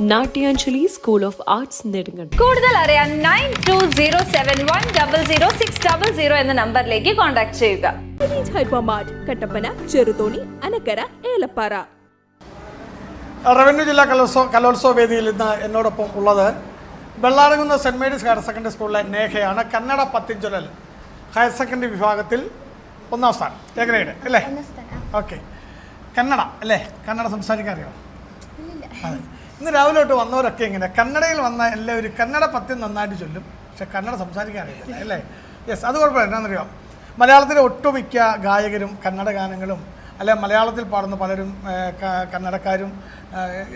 Natyanjali school of arts നെടുങ്ങൾ കൂടുതൽ അറിയാൻ nine two zero seven one double zero six double zero എന്ന നമ്പറിലേക്ക് കോൺടാക്ട് ചെയ്യുക. കട്ടപ്പന ചെറുതോണി അനക്കര ഏലപ്പാറ. റവന്യൂ ജില്ലാ കലോത്സവ കലോത്സവ വേദിയിൽ ഇന്ന് എന്നോടൊപ്പം ഉള്ളത് വെള്ളാറങ്ങുന്ന സെന്റ് മേരീസ് ഹയർ സെക്കൻഡറി സ്കൂളിലെ നേഹയാണ് കന്നഡ പത്തിഞ്ചൊലൽ ഹയർ സെക്കൻഡറി വിഭാഗത്തിൽ ഒന്നാം സ്ഥാനം. എ ഗ്രേഡ് അല്ലേ ഓക്കെ കന്നഡ അല്ലേ? കന്നഡ സംസാരിക്കാൻ അറിയോ? അതെ. ഇന്ന് രാവിലെ തൊട്ട് വന്നവരൊക്കെ ഇങ്ങനെ. കന്നഡയിൽ വന്ന എല്ലാവരും കന്നഡ പത്യം നന്നായിട്ട് ചൊല്ലും. പക്ഷെ കന്നഡ സംസാരിക്കാൻ അറിയില്ല അല്ലേ? യെസ് അത് കുഴപ്പമില്ല. എന്താണെന്നറിയാം? മലയാളത്തിലെ ഒട്ടുമിക്ക ഗായകരും കന്നഡ ഗാനങ്ങളും അല്ലെ മലയാളത്തിൽ പാടുന്ന പലരും കന്നഡക്കാരും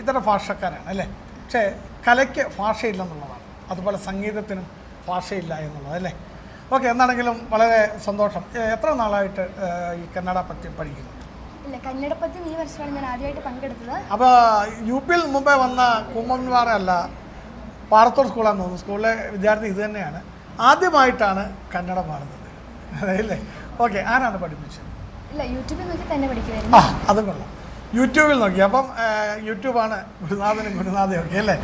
ഇതര ഭാഷക്കാരാണ് അല്ലേ? പക്ഷേ കലയ്ക്ക് ഭാഷയില്ലെന്നുള്ളതാണ്. അതുപോലെ സംഗീതത്തിനും ഭാഷയില്ല എന്നുള്ളത് അല്ലേ? ഓക്കെ എന്നാണെങ്കിലും വളരെ സന്തോഷം. എത്ര നാളായിട്ട് ഈ കന്നഡ പറ്റി പഠിക്കുന്നു? ഇല്ല കന്നഡപ്പദ്യം ഈ വർഷമാണ് ഞാൻ ആദ്യമായിട്ട് പങ്കെടുത്തത്. അപ്പോൾ യു പിയിൽ മുമ്പേ വന്ന കുമ്മൻവാറ അല്ല പാറത്തോട് സ്കൂളാന്ന് തോന്നുന്നു. സ്കൂളിലെ വിദ്യാർത്ഥി ഇത് തന്നെയാണ്. ആദ്യമായിട്ടാണ് കന്നഡ പാടുന്നത്. അതെയല്ലേ ഓക്കെ ആരാണ് പഠിപ്പിച്ചത്? ഇല്ല യൂട്യൂബിൽ നോക്കി തന്നെ ആ പഠിക്കുമായിരുന്നു അത് കൊള്ളാം. യൂട്യൂബിൽ നോക്കി. അപ്പം ആ, യൂട്യൂബാണ് ഗുരുനാഥനും ഗുരുനാഥയും ഒക്കെ അല്ലേ?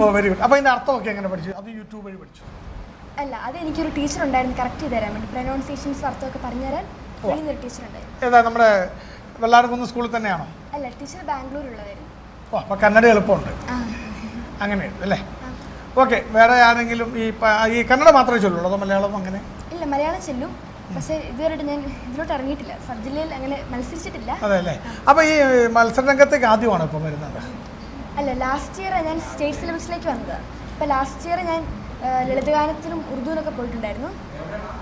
ഓ വെരി ഗുഡ്. അപ്പോൾ ഇതിന്റെ അർത്ഥമൊക്കെ എങ്ങനെ പഠിച്ചു? അത് യൂട്യൂബ് വഴി പഠിച്ചു. അല്ല അത് എനിക്കൊരു ടീച്ചർ ഉണ്ടായിരുന്നു കറക്റ്റ് ചെയ്ത് തരാൻ വേണ്ടി. പ്രൊനൗൺസിയേഷൻസ് അർത്ഥമൊക്കെ പറഞ്ഞു തരാൻ ടീച്ചർ ഉണ്ടായിരുന്നു ഏതാ നമ്മുടെ വെള്ളാരക്കുന്ന് സ്കൂളിൽ തന്നെയാണോ? അല്ല ടീച്ചർ ബാംഗ്ലൂരുള്ളതായിരുന്നു. ഓ അപ്പോൾ കന്നഡ എളുപ്പമുണ്ട്. അങ്ങനെ അല്ലേ? ഓക്കെ വേറെ ആരെങ്കിലും ഈ ഈ കന്നഡ മാത്രമേ ചൊല്ലുള്ളൂ അതോ മലയാളം അങ്ങനെ? ഇല്ല മലയാളം ചെല്ലും. പക്ഷേ ഇതുവരെയായിട്ട് ഞാൻ ഇതിലോട്ട് ഇറങ്ങിയിട്ടില്ല. സബ് ജില്ലയിൽ അങ്ങനെ മത്സരിച്ചിട്ടില്ല. അതെ അല്ലേ? അപ്പോൾ ഈ മത്സരരംഗത്തേക്ക് ആദ്യമാണോ ഇപ്പോൾ വരുന്നത്? അല്ല ലാസ്റ്റ് ഇയർ ഞാൻ സ്റ്റേറ്റ് സിലബസിലേക്ക് വന്നത്. അപ്പോൾ ലാസ്റ്റ് ഇയർ ഞാൻ ലളിതഗാനത്തിനും ഉറുദുവിനൊക്കെ പോയിട്ടുണ്ടായിരുന്നു.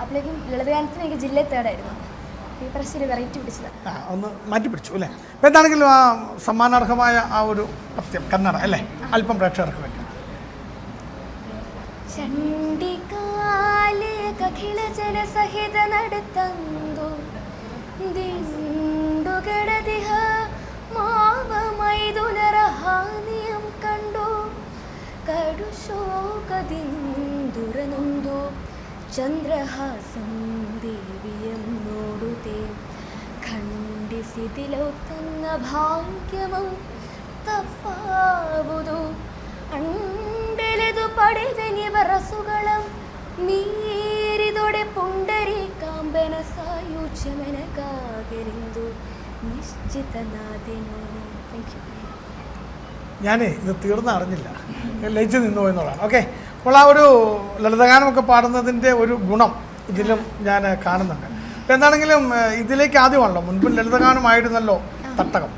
അപ്പോഴേക്കും ലളിതഗാനത്തിന് എനിക്ക് ജില്ലയിൽ തേർഡായിരുന്നു വെറൈറ്റി ഒന്ന് മാറ്റി പിടിച്ചു അല്ലേ? ഇപ്പം എന്താണെങ്കിലും ആ സമ്മാനാർഹമായ ആ ഒരു പത്യം കന്നഡ അല്ലേ? അല്പം പ്രേക്ഷകർക്ക് വേണ്ടി. കണ്ടു. കടുശോകദിന്ദുരനുന്തോ ചന്ദ്രഹാസം ദേവിയം നോടുതേ. ഖണ്ഡിസിതിലൊത്തുന്ന ഭാഗ്യമം തപ്പാവുതു. അണ്ടലതു പടിവനിവറസുകളം നീരിതോടെ പുണ്ടരി കാമ്പന നിശ്ചിതനാഥിനോ. താങ്ക് യു ഞാനേ ഇത് തീർന്നറിഞ്ഞില്ല. ലജ്ജ നിന്നു പോയെന്നുള്ളതാണ് ഓക്കെ അപ്പോൾ ആ ഒരു ലളിതഗാനമൊക്കെ പാടുന്നതിന്റെ ഒരു ഗുണം ഇതിലും ഞാൻ കാണുന്നുണ്ട്. അപ്പോൾ എന്താണെങ്കിലും ഇതിലേക്ക് ആദ്യമാണല്ലോ മുൻപ് ലളിതഗാനമായിരുന്നല്ലോ തട്ടകം.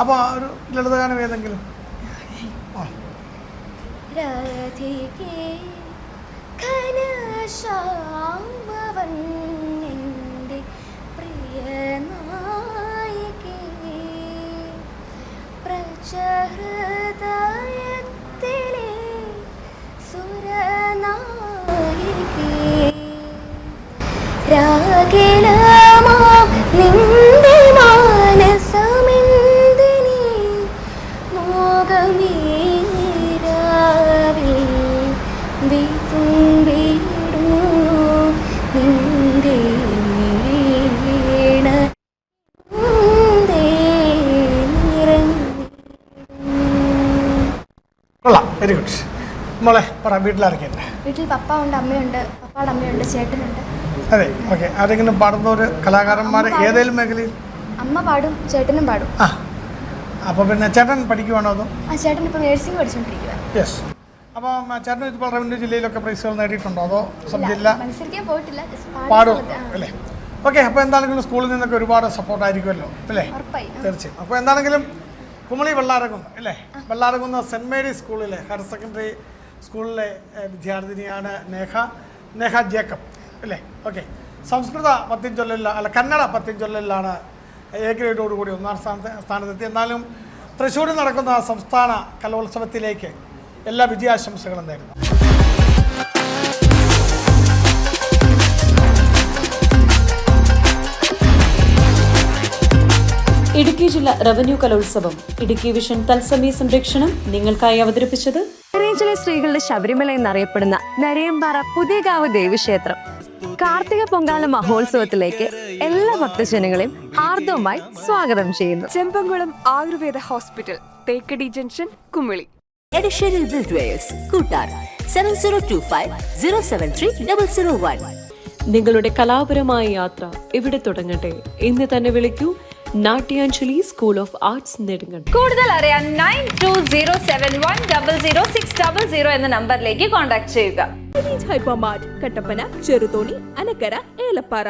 അപ്പോൾ ആ ഒരു ലളിതഗാനം ഏതെങ്കിലും? ആ. പ്രചഹൃദയത്തിലെ രാഗിലമാം? നിന്റെ മാനസമെന്തിനീ? നിന്റെ മിഴീണ കൊള്ളാം. വെരി ഗുഡ് മോളെ പറ വീട്ടിൽ പപ്പ ഉണ്ട് അമ്മയുണ്ട് പപ്പാടെ അമ്മയുണ്ട് ചേട്ടനുണ്ട്. അതെ ഓക്കെ ആരെങ്കിലും പാടുന്ന ഒരു കലാകാരന്മാർ ഏതെങ്കിലും മേഖലയിൽ? അമ്മ പാടും ചേട്ടനും പാടും. ആ. അപ്പോൾ പിന്നെ ചേട്ടൻ പഠിക്കുവാണോ അതോ? ആ ചേട്ടൻ ഇപ്പോൾ നേഴ്സിംഗ് പഠിച്ചുകൊണ്ടിരിക്കുക യെസ് അപ്പോൾ ചേട്ടൻ ഇപ്പോൾ റവന്യൂ ജില്ലയിലൊക്കെ പ്രൈസുകൾ നേടിയിട്ടുണ്ടോ? അതോ സബ് ജില്ല മത്സരിക്കാൻ പോയിട്ടില്ല പാടും. അല്ലേ? ഓക്കെ അപ്പോൾ എന്താണെങ്കിലും സ്കൂളിൽ നിന്നൊക്കെ ഒരുപാട് സപ്പോർട്ട് ആയിരിക്കുമല്ലോ അല്ലേ. തീർച്ചയായും. അപ്പോൾ എന്താണെങ്കിലും കുമളി വെള്ളാരകുന്ന് അല്ലേ? വെള്ളാരകുന്ന് സെന്റ് മേരീസ് സ്കൂളിലെ ഹയർ സെക്കൻഡറി സ്കൂളിലെ വിദ്യാർത്ഥിനിയാണ് നേഹ. നേഹ ജേക്കബ്. അല്ലേ? ഓക്കെ സംസ്കൃത പത്തിഞ്ചൊല്ലിൽ ചൊല്ലില്ല അല്ല കന്നഡ പത്തിഞ്ചൊല്ലിലാണ് എ എ ഗ്രേഡോടുകൂടി ഒന്നാം സ്ഥാനത്ത് സ്ഥാനത്തെത്തി. എന്നാലും തൃശ്ശൂരിൽ നടക്കുന്ന സംസ്ഥാന കലോത്സവത്തിലേക്ക് എല്ലാ വിജയാശംസകളും നേരുന്നു. ഇടുക്കി ജില്ലാ റവന്യൂ കലോത്സവം ഇടുക്കി വിഷൻ തത്സമയ സംരക്ഷണം നിങ്ങൾക്കായി അവതരിപ്പിച്ചത് ചില സ്ത്രീകളുടെ ശബരിമല എന്നറിയപ്പെടുന്ന നരയമ്പാറ പുതിയകാവ് ദേവീക്ഷേത്രം. കാർത്തിക പൊങ്കാല മഹോത്സവത്തിലേക്ക് എല്ലാ ഭക്തജനങ്ങളെയും ഹാർദവുമായി സ്വാഗതം ചെയ്യുന്നു. Chembankulam Ayurveda hospital Thekkady junction Kumily. Additional buildwares Koottar. Seven zero two five zero seven three double zero one നിങ്ങളുടെ കലാപരമായ യാത്ര ഇവിടെ തുടങ്ങട്ടെ. ഇന്ന് തന്നെ വിളിക്കൂ Natyanjali school of arts Nedumkandam. കൂടുതൽ അറിയാൻ nine two zero seven one double zero six double zero എന്ന നമ്പറിലേക്ക് കോൺടാക്ട് ചെയ്യുക. വിനീത് ഹൈപ്പർമാർട്ട് കട്ടപ്പന ചെറുതോണി അനക്കര ഏലപ്പാറ